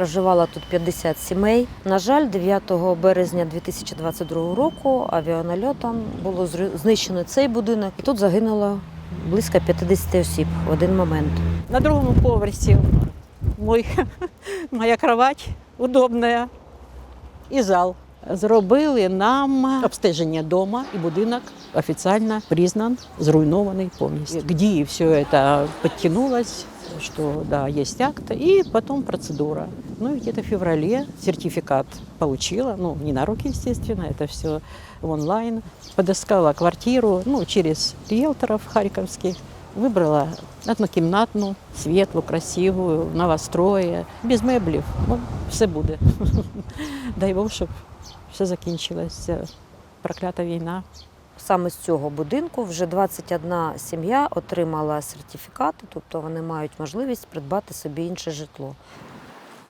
Проживало тут 50 сімей. На жаль, 9 березня 2022 року авіанальотом було знищено цей будинок. І тут загинуло близько 50 осіб в один момент. На другому поверсі мой, моя кровать удобна і зал. Зробили нам обстеження дома і будинок офіційно признан, зруйнований повністю. К дії все це підтягнулось, что да, есть акт, и потом процедура. Ну и где-то в феврале сертификат получила, ну не на руки, естественно, это все в онлайн. Подыскала квартиру, ну через риэлторов харьковских, выбрала однокімнатну, світлу, красиву, новострої, без меблів. Ну, все буде. Дай Бог, щоб все закінчилося. Проклята війна. Саме з цього будинку вже 21 сім'я отримала сертифікати, тобто вони мають можливість придбати собі інше житло.